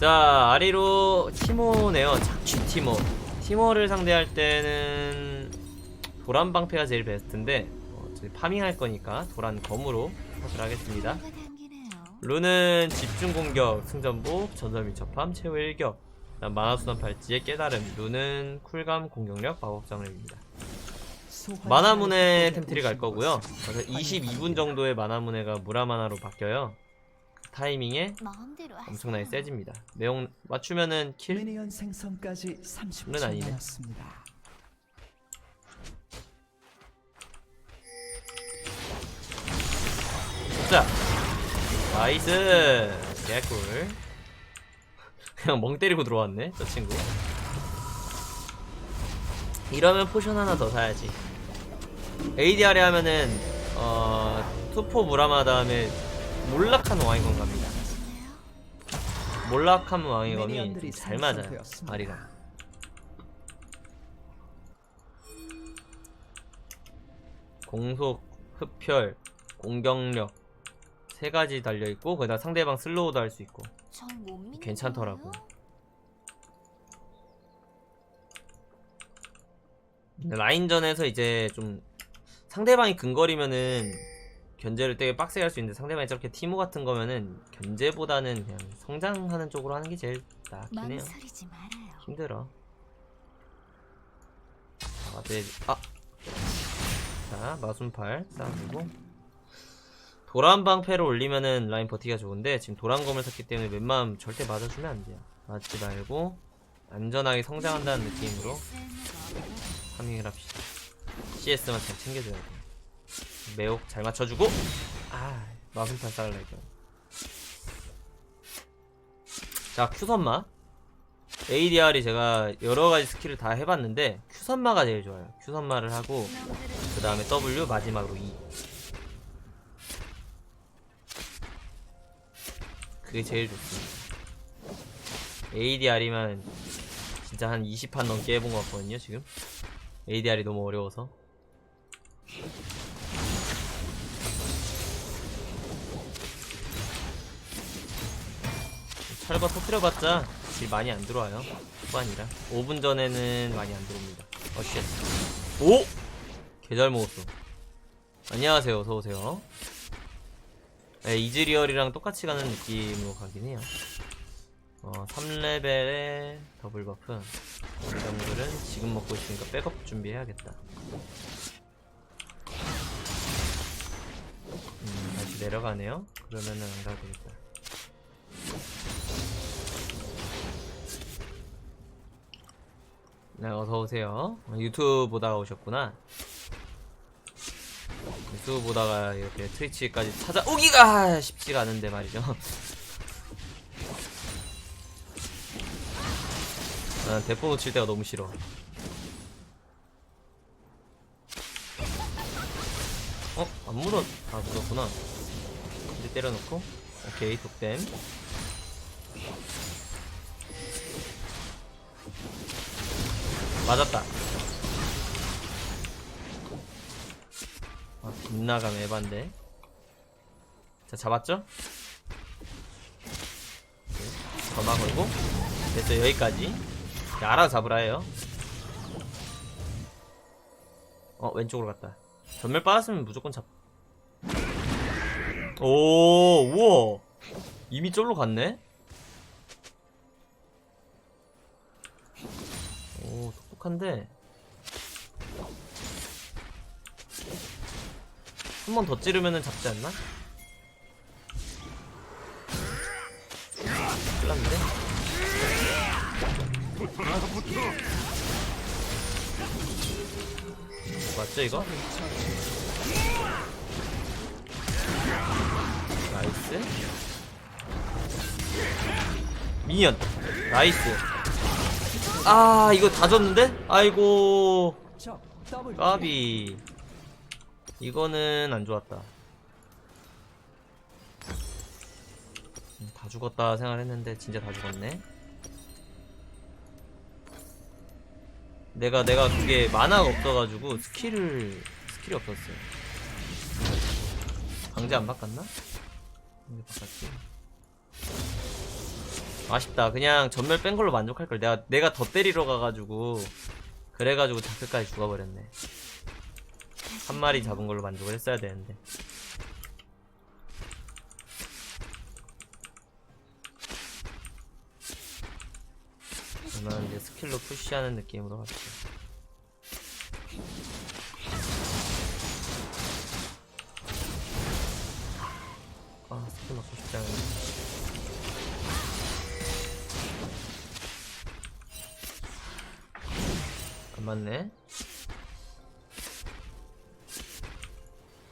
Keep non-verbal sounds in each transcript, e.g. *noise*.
자 아리로 티모네요. 착취 티모. 티모를 상대할 때는 도란 방패가 제일 베스트인데 어, 파밍할 거니까 도란 검으로 컷을 하겠습니다. 룬은 집중 공격, 승전복, 전설 밀접함, 최후 1격. 그다음 만화순환 팔찌의 깨달음. 룬은 쿨감, 공격력, 마법장르입니다. 만화문의 템트리 갈 거고요. 그래서 22분 정도의 만화문해가 무라마나로 바뀌어요. 그 타이밍에 엄청나게 세집니다 내용 맞추면은 킬? 미니언 생성까지 30초 는 아니네. 남았습니다. 자 나이스 개꿀 *laughs* 그냥 멍 때리고 들어왔네 저 친구 이러면 포션 하나 더 사야지 ADR에 하면은 어 투포 무라마 다음에 몰락한 왕이검 갑니다 몰락한 미니언들이 잘 맞아요. 아리랑 공속, 흡혈, 공격력 세 가지 달려 있고 거기다 상대방 슬로우도 할 수 있고 괜찮더라고. 라인전에서 이제 좀 상대방이 근거리면은 견제를 되게 빡세게 할 수 있는데 상대방이 저렇게 티모 같은 거면은 견제보다는 그냥 성장하는 쪽으로 하는 게 제일 낫긴 해요. 망설이지 말아요. 힘들어. 아, 네. 아. 자, 마순팔 쌓아주고. 도란 방패를 올리면은 라인 버티기가 좋은데 지금 도란 검을 샀기 때문에 웬만하면 절대 맞아주면 안 돼요. 맞지 말고 안전하게 성장한다는 느낌으로 파밍을 합시다. CS만 잘 챙겨줘야 돼. 매혹 잘 맞춰주고. 아, 마순팔 쌓으려고. 자, 큐선마. ADR이 제가 여러가지 스킬을 다 해봤는데 큐선마가 제일 좋아요 큐선마를 하고 그 다음에 W 마지막으로 E 그게 제일 좋습니다 ADR이면 진짜 한 20판 넘게 해본 것 같거든요 지금 ADR이 너무 어려워서 철거 터트려봤자 질 많이 안 들어와요. 후반이라. 5분 전에는 많이 안 들어옵니다. 어 쉣. 오! 개잘 먹었어. 안녕하세요. 어서오세요. 네, 이즈리얼이랑 똑같이 가는 느낌으로 가긴 해요. 어 3레벨의 더블 버프. 이정도는 지금 먹고 있으니까 백업 준비해야겠다. 음 다시 내려가네요. 그러면은 안 가도 되겠다 네, 어서 오세요. 유튜브 보다가 오셨구나. 유튜브 보다가 이렇게 트위치까지 찾아오기가 쉽지가 않은데 말이죠. *laughs* 난 대포 놓칠 때가 너무 싫어. 어? 안 묻었, 아, 묻었구나. 이제 때려놓고. 오케이, 독댐. 맞았다. 아, 빗나감 에반데. 자, 잡았죠? 거마 걸고. 됐어, 여기까지. 야, 알아서 잡으라 해요. 어, 왼쪽으로 갔다. 전멸 빠졌으면 무조건 잡. 오, 우와. 이미 쫄로 갔네? 오, 똑똑한데. 한 번 더 찌르면은 잡지 않나? 큰일났는데? 맞죠, 이거? 나이스. 미니언. 나이스. 아 이거 다 졌는데? 아이고. 까비. 이거는 안 좋았다. 음, 다 죽었다 생각했는데 진짜 다 죽었네. 내가 내가 그게 만화가 없어가지고 스킬을 스킬이 없었어요. 강제 안 바꿨나? 강제 바꿨지 아쉽다. 그냥 전멸 뺀 걸로 만족할 걸. 내가 내가 더 때리러 가가지고 그래가지고 다크까지 죽어버렸네. 한 마리 잡은 걸로 만족을 했어야 되는데. 저는 이제 스킬로 푸시하는 느낌으로 할게. 아 스킬 맞고 싶지 않은데. 맞네.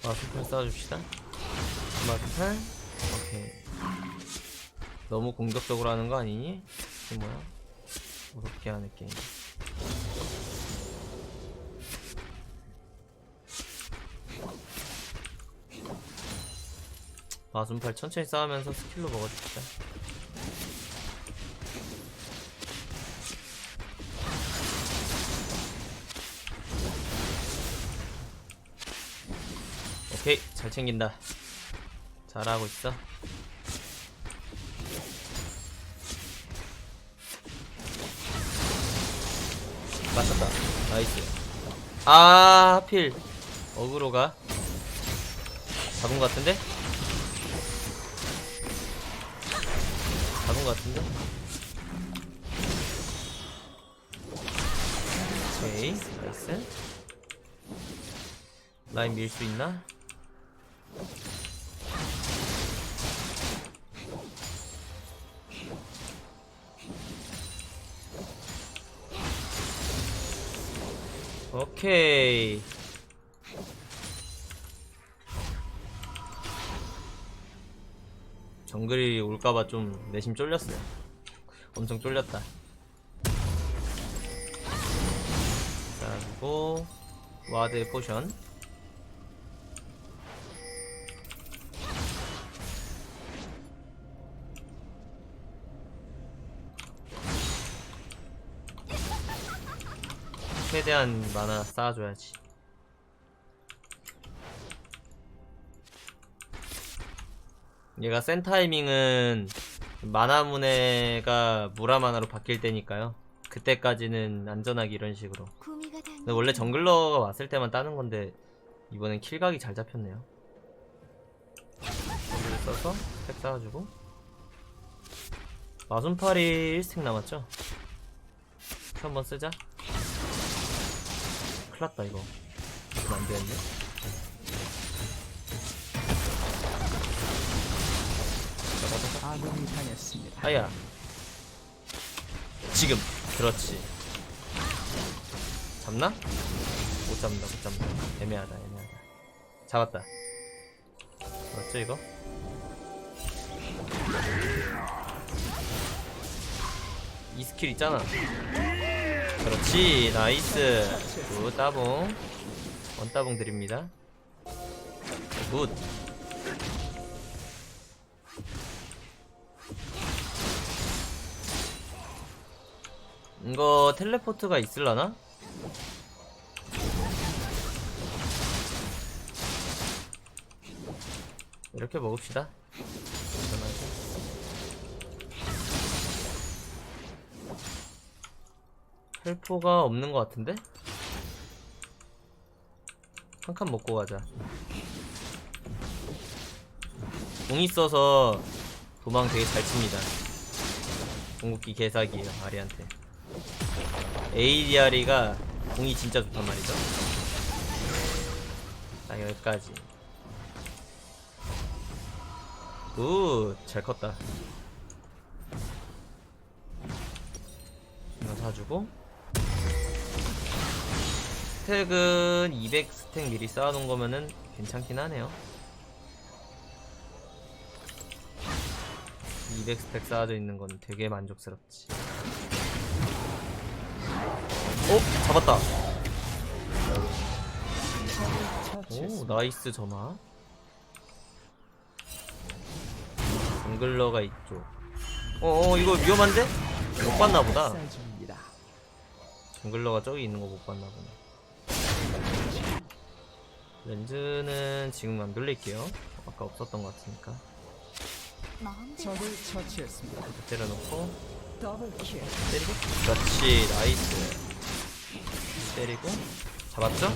마스팔 쌓아줍시다. 마스팔. 오케이. 너무 공격적으로 하는 거 아니니? 이게 뭐야? 무섭게 하는 게임. 마순팔 천천히 쌓으면서 스킬로 먹어줍시다. 잘 챙긴다. 잘하고 있어. 맞췄다. 나이스. 아 하필. 어그로가 잡은 것 같은데? 잡은 것 같은데? 오케이. 나이스. 라인 밀 수 있나? 오케이. 정글이 올까봐 좀 내심 쫄렸어요. 엄청 쫄렸다. 자, 그리고 와드 포션. 최대한 만화 쌓아줘야지. 얘가 센 타이밍은 만화문해가 무라만화로 바뀔 때니까요. 그때까지는 안전하게 이런 식으로. 근데 원래 정글러가 왔을 때만 따는 건데 이번엔 킬각이 잘 잡혔네요. 정글을 써서 스택 쌓아주고 마순팔이 1스택 남았죠? 큐 한번 쓰자. 큰일났다 이거. 이거 안 되겠네. 자자자자. 아군이 당했습니다. 아야. 지금. 그렇지. 잡나? 못 잡는다, 못 잡는다. 애매하다, 애매하다. 잡았다. 맞죠, 이거? 이 스킬 있잖아. 그렇지, 나이스. 굿, 따봉. 원 따봉 드립니다. 굿. 이거 텔레포트가 있을라나? 이렇게 먹읍시다. 헬포가 없는 것 같은데? 한 칸 먹고 가자. 공 있어서 도망 되게 잘 칩니다. 궁극기 개사기예요, 아리한테. ADR이가 공이 진짜 좋단 말이죠. 아 여기까지. 굿, 잘 컸다. 이거 사주고 스택은 200 스택 미리 쌓아놓은 거면은 괜찮긴 하네요. 200 스택 쌓아져 있는 건 되게 만족스럽지. 어? 잡았다. 오. 나이스 점화. 정글러가 이쪽. 어, 어, 이거 위험한데? 못 봤나 보다. 쌀 중입니다. 정글러가 저기 있는 거 못 봤나 보네. 렌즈는 지금 안 돌릴게요. 아까 없었던 것 같으니까. 적을 처치했습니다. 때려놓고 더블 킬. 때리고 그렇지 나이스 때리고 잡았죠?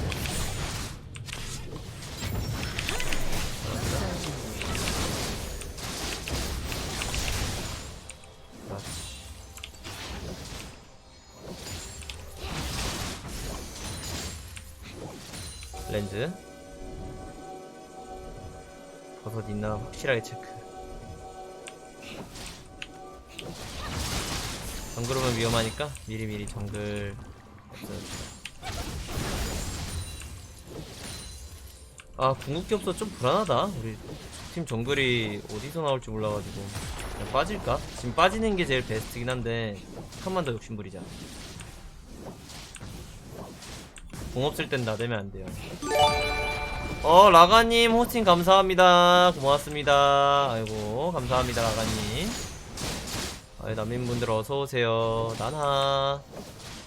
확실하게 체크. 정글 오면 위험하니까 미리미리 정글. 아 궁극기 없어 좀 불안하다. 우리 팀 정글이 어디서 나올지 몰라가지고. 그냥 빠질까? 지금 빠지는 게 제일 베스트긴 한데 한번 더 욕심부리자. 공 없을 땐 나대면 안 돼요 어 라가님 호스팅 감사합니다. 고맙습니다. 아이고 감사합니다 라가님. 아이 난민분들 어서오세요. 나나.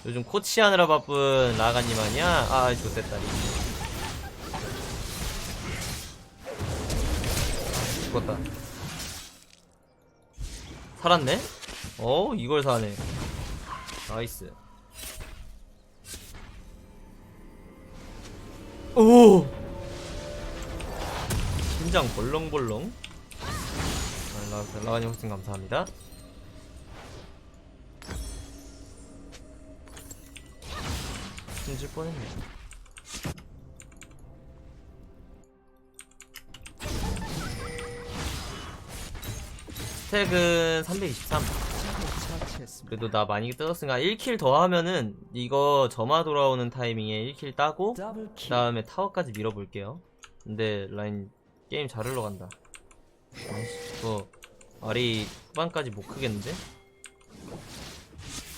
요즘 코치하느라 바쁜 라가님 아니야? 아 좋됐다 죽었다. 살았네? 어 이걸 사네. 나이스. 오 심장 벌렁벌렁 아, 라, 라가님 호스팅 감사합니다 숨질 뻔했네. 스택은 323. 적을 처치했습니다. 그래도 나 많이 뜯었으니까 1킬 더 하면은 이거 점화 돌아오는 타이밍에 1킬 따고 그 킬. 다음에 타워까지 밀어볼게요. 근데 라인 게임 잘 흘러간다. 이거 아리 후반까지 못 크겠는데?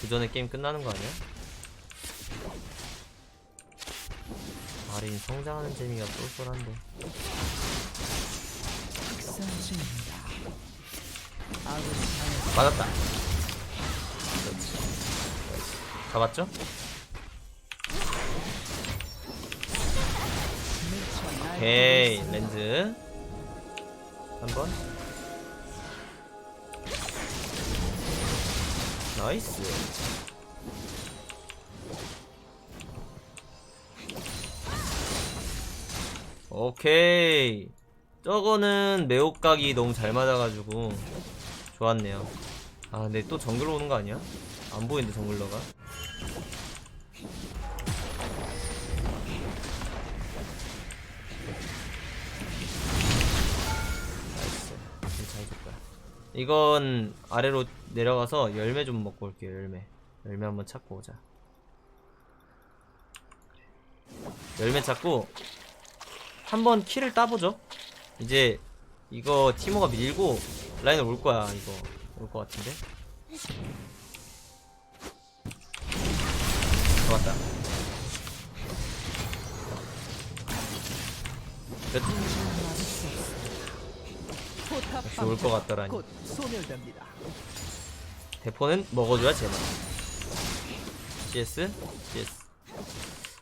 그 전에 게임 끝나는 거 아니야? 아린 성장하는 재미가 쏠쏠한데. 맞았다. 그렇지. 잡았죠? 오케이 렌즈. 한번. 나이스. 오케이. 저거는 매혹각이 너무 잘 맞아가지고 좋았네요. 아 근데 또 정글로 오는 거 아니야? 안 보이는데 정글러가 이건 아래로 내려가서 열매 좀 먹고 올게요 열매. 열매 한번 찾고 오자. 열매 찾고 한번 키를 따보죠. 이제 이거 티모가 밀고 라인을 올 거야 이거. 올것 같은데. 잡았다. 끝 올것 같더라니. 곧 소멸됩니다. 대포는 먹어줘야 제맛. CS CS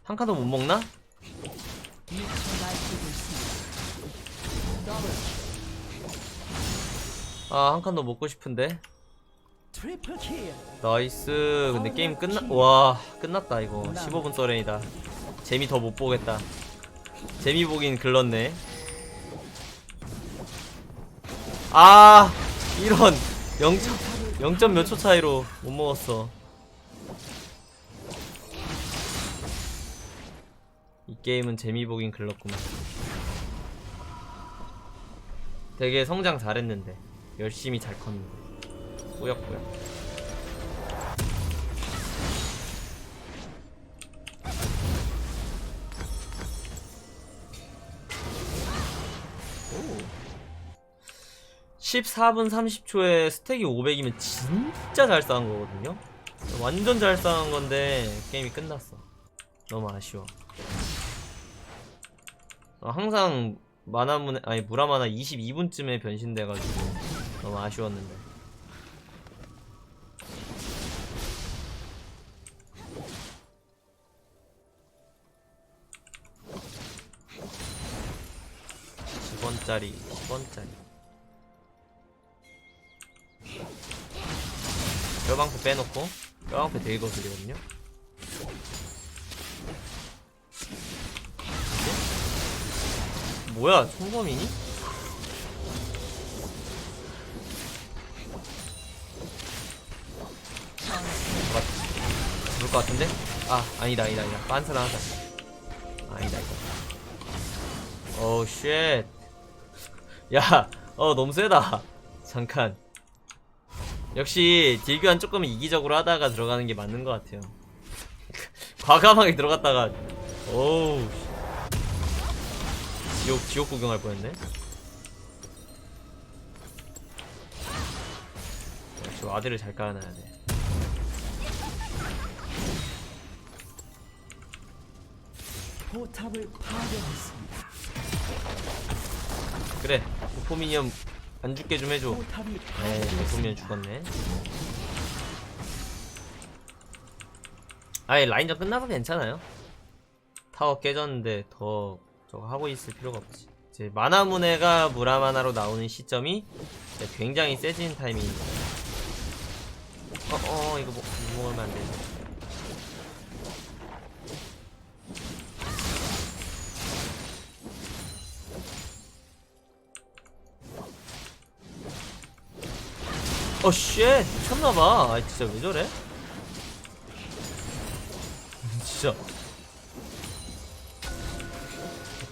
한 칸도 못 먹나? 아 한칸더 먹고 싶은데. 트리플 킬. 나이스. 근데 게임 끝나 와 끝났다 이거. 15분 서렌이다. 재미 더 못 보겠다. 재미 보긴 글렀네 아 이런 0점 0점 몇초 차이로 못 먹었어. 이 게임은 재미 보긴 글렀구만. 되게 성장 잘했는데 열심히 잘 컸는데. 꾸역꾸역 14분 30초에 스택이 500이면 진짜 잘 쌓은 거거든요. 완전 잘 쌓은 건데 게임이 끝났어. 너무 아쉬워. 어, 항상 만화문 아니 무라마나 22분쯤에 변신돼가지고 너무 아쉬웠는데. (10원짜리) (10원짜리) 뼈방패 빼놓고 뼈방패 되게 거슬리거든요 뭐야 총검이니? 맞 죽을 것 같은데? 아 아니다 아니다 아니다 빤스라 하자 아니다 아니다 오우 쉣 야, 어 너무 세다. 잠깐. 역시 딜교환 조금 이기적으로 하다가 들어가는 게 맞는 것 같아요. *laughs* 과감하게 들어갔다가, 오우. 지옥 지옥 구경할 뻔했네. 역시 와드를 잘 깔아놔야 돼. 포탑을 파괴했습니다. 그래, 포미니엄 안 죽게 좀 해줘. 에이, 파괴되었습니다. 포미니엄 죽었네. 아예 라인전 끝나서 괜찮아요. 타워 깨졌는데 더 저거 하고 있을 필요가 없지. 이제 마나문해가 무라마나로 나오는 시점이 굉장히 세진 타이밍입니다. 어, 어, 이거 뭐, 먹으면 안 되지. 어, 쉣! 미쳤나봐. 아, 진짜 왜 저래? *laughs* 진짜.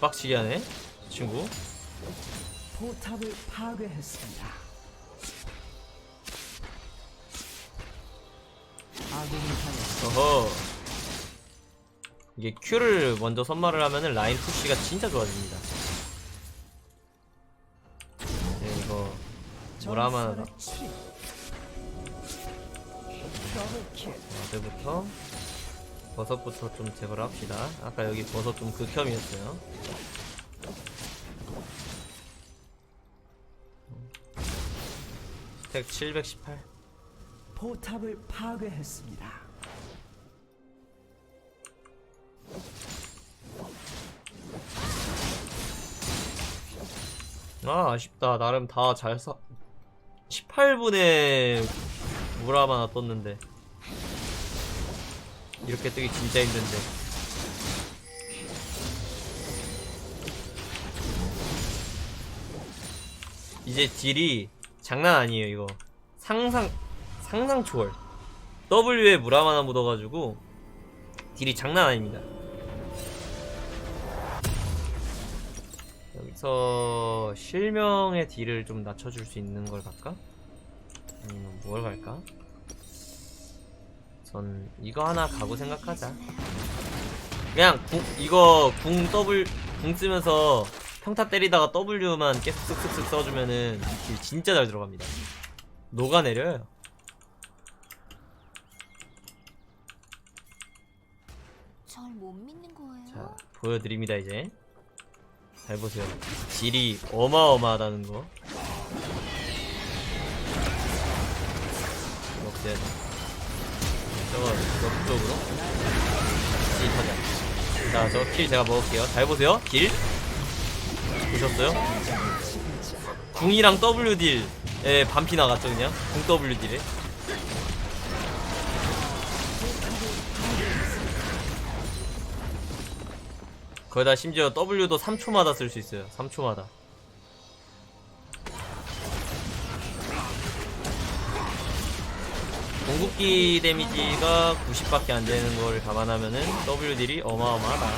빡치게 하네, 친구. 포탑을 파괴했습니다. 아군이 당했습니다. 어허. 이게 Q를 먼저 선말을 하면은 라인 푸시가 진짜 좋아집니다. 네, 이거 전설의 치. 더 어제부터 버섯부터 좀 제거를 합시다. 아까 여기 버섯 좀 극혐이었어요. 스택 718. 포탑을 파괴했습니다. 아 아쉽다 나름 다 잘 사 18분에 무람 하나 떴는데 이렇게 뜨기 진짜 힘든데 이제 딜이 장난 아니에요 이거 상상 상상 초월 W에 무람 하나 묻어가지고 딜이 장난 아닙니다 여기서 실명의 딜을 좀 낮춰줄 수 있는 걸 갈까? 아니면 뭘 갈까? 전 이거 하나 가고 생각하자. 그냥 궁, 이거 궁 W 궁 쓰면서 평타 때리다가 W만 계속 쓱쓱쓱 써주면은 딜 진짜 잘 들어갑니다. 녹아내려요. 절 못 믿는 거예요? 자 보여드립니다 이제. 잘 보세요. 딜이 어마어마하다는 거. 없애야 돼. 저거, 저거 쪽으로. 딜 타자. 자, 저 킬 제가 먹을게요. 잘 보세요. 딜. 보셨어요? 궁이랑 W 딜. 에, 반피 나갔죠, 그냥. 궁 W 딜에. 거기다 심지어 W도 3초마다 쓸 수 있어요. 3초마다. 공급기 데미지가 90밖에 안 되는 걸 감안하면은 W 딜이 어마어마하다.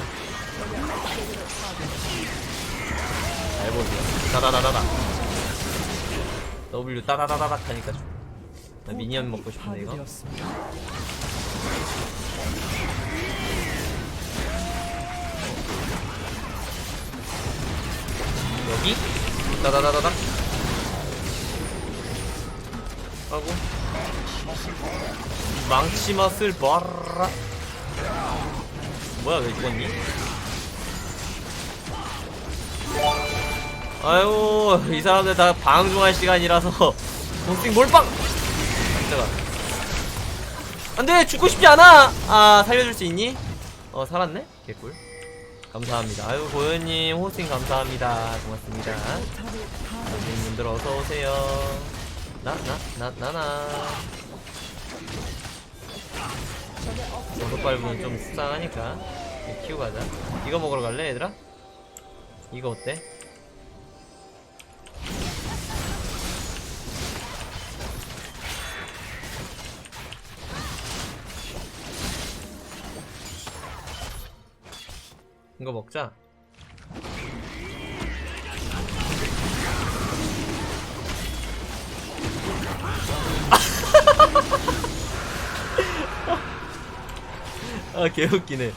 잘 보세요. 따다다다다. W 따다다다닥 하니까 좀. 나 미니언 먹고 싶은데 이거. 여기 따다다다닥 하고 망치 맛을 봐라. 뭐야 왜 죽었니? 아유 이 사람들 다 방종할 시간이라서 동생 몰빵! 잠깐만. 안돼! 죽고 싶지 않아! 아 살려줄 수 있니? 어 살았네? 개꿀. 감사합니다. 아유 고현님 호스팅 감사합니다. 고맙습니다. 포탑을 파괴. 분들 어서 오세요. 나, 나, 나, 나나. 오도 밟으면 좀 속상하니까. 키우 가자. 이거 먹으러 갈래, 얘들아? 이거 어때? 이거 먹자. 아 개웃기네.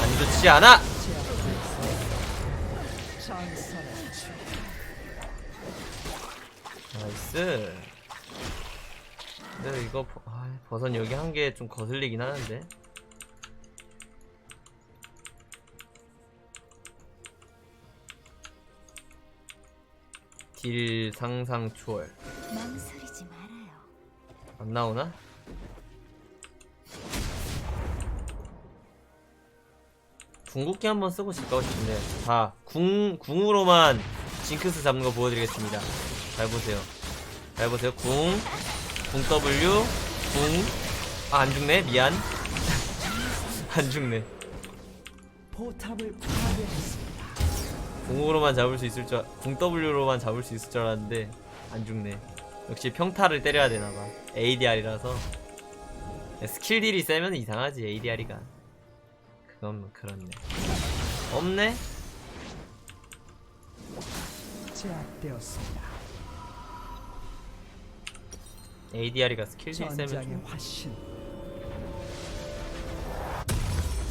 안 좋지 않아. 나이스. 근데 이거 버- 아, 버섯 여기 한 개 좀 거슬리긴 하는데 딜 상상 초월. 망설이지 말아요. 안 나오나? 궁극기 한번 쓰고 싶고 싶은데 다 궁, 궁으로만 징크스 잡는 거 보여드리겠습니다. 잘 보세요. 잘 보세요. 궁, 궁 W, 궁. 아, 안 죽네. 미안. *laughs* 안 죽네. 포탑을 파괴했습니다. 궁으로만 잡을 수 있을 줄, 궁 W로만 잡을 수 있을 줄 알았는데 안 죽네. 역시 평타를 때려야 되나봐. ADR이라서 스킬 딜이 세면 이상하지 ADR이가. 그건 그렇네. 없네? 제압되었습니다. ADR이가 스킬 딜 세면 좀...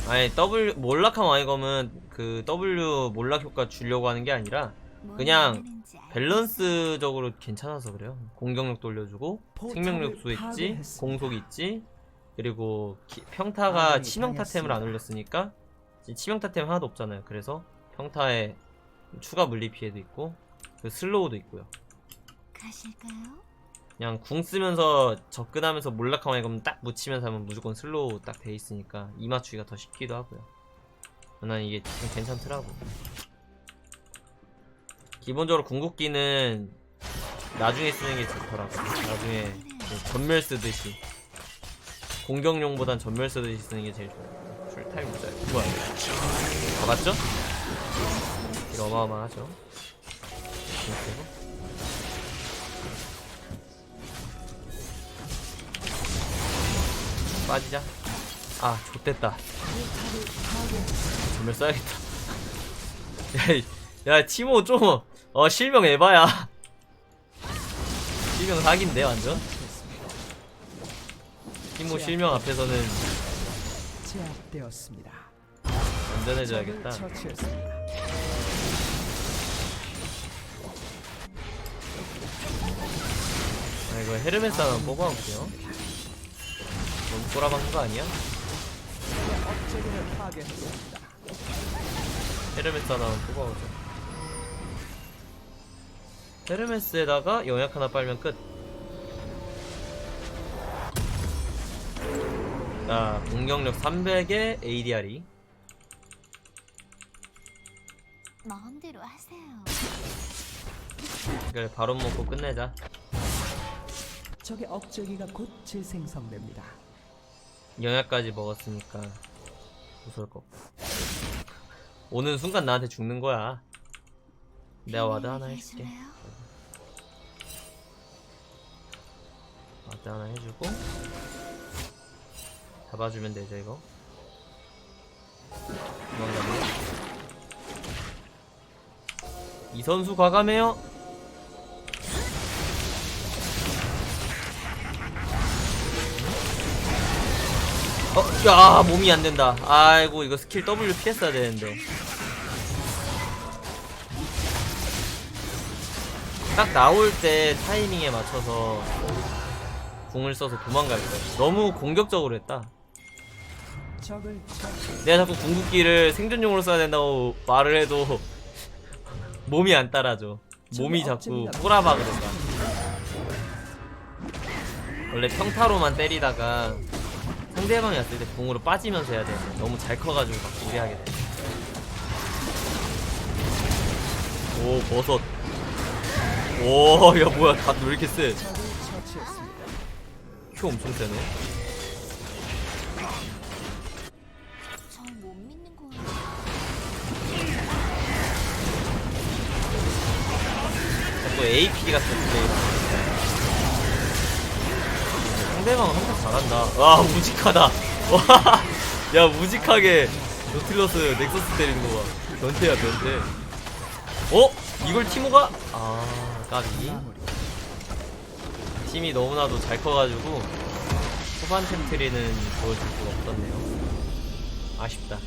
아니 W 몰락한 와이검은 그 W 몰락 효과 주려고 하는 게 아니라 뭘 그냥. 밸런스적으로 괜찮아서 그래요. 공격력도 올려주고 생명력도 있지. 공속 있지, 그리고 기- 평타가 치명타템을 안. 올렸으니까 치명타템 하나도 없잖아요. 그래서 평타에 추가 물리 피해도 있고 그 슬로우도 있고요. 가실까요? 그냥 궁 쓰면서 접근하면서 몰락하면 딱 묻히면서 하면 무조건 슬로우 딱 돼 있으니까 이 맞추기가 더 쉽기도 하고요. 난 이게 좀 괜찮더라고. 기본적으로 궁극기는 나중에 쓰는 게 좋더라고. 나중에 전멸 쓰듯이 공격용보단 전멸 쓰듯이 쓰는 게 제일 좋아요. 풀타임 보자. 뭐야? 가봤죠? 딜 어마어마하죠. 이렇게. 빠지자. 아, 좆됐다. 전멸 써야겠다. *laughs* 야, 이- 야, 티모 좀, 어, 실명 에바야. *laughs* 실명 사기인데, 완전? 티모 실명 앞에서는 제압되었습니다. 안전해져야겠다. 처치했습니다. 아, 이거 헤르메스 하나 뽑아볼게요. 너무 꼬라박는 거 아니야? 파괴했습니다. 헤르메스 하나 뽑아보자. 헤르메스에다가 영약 하나 빨면 끝. 자, 공격력 300에 ADR이. 마음대로 하세요. 그래, 바로 먹고 끝내자. 적의 억제기가 곧 재생성됩니다. 영약까지 먹었으니까 무서울 거 없고. 오는 순간 나한테 죽는 거야. 내가 와드 하나 해줄게. 와드 하나 해주고 잡아주면 되죠 이거. 이 선수 과감해요. 어, 야, 몸이 안 된다. 아이고, 이거 스킬 W 피했어야 되는데. 딱 나올 때 타이밍에 맞춰서 궁을 써서 도망갈 거야. 너무 공격적으로 했다. 내가 자꾸 궁극기를 생존용으로 써야 된다고 말을 해도 *laughs* 몸이 안 따라줘. 몸이 자꾸 꼬라박을 했다. 원래 평타로만 때리다가 상대방이 왔을 때 궁으로 빠지면서 해야 되는데 너무 잘 커가지고 막 무리하게 돼. 오 버섯. 오, 야 뭐야, 갓왜 이렇게 세? 큐 엄청 세네. 절못 믿는 거예요. 또 AP 같은 플레이. 상대방 한타 잘한다. 와, 무직하다. *laughs* 와, 야, 무직하게 노틸러스 넥서스 때리는 거 봐. 변태야, 변태. 어? 이걸 티모가? 아, 까비. 팀이 너무나도 잘 커가지고 후반 템트리는 보여줄 수가 없었네요. 아쉽다.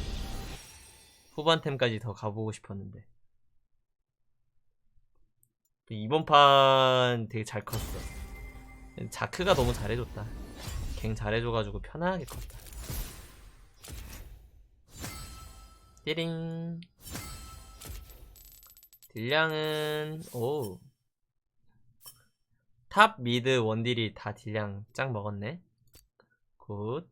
후반 템까지 더 가보고 싶었는데. 이번 판 되게 잘 컸어. 자크가 너무 잘해줬다. 갱 잘해줘가지고 편하게 컸다. 띠링. 딜량은 오. 탑 미드 원딜이 다 딜량 짱 먹었네. 굿.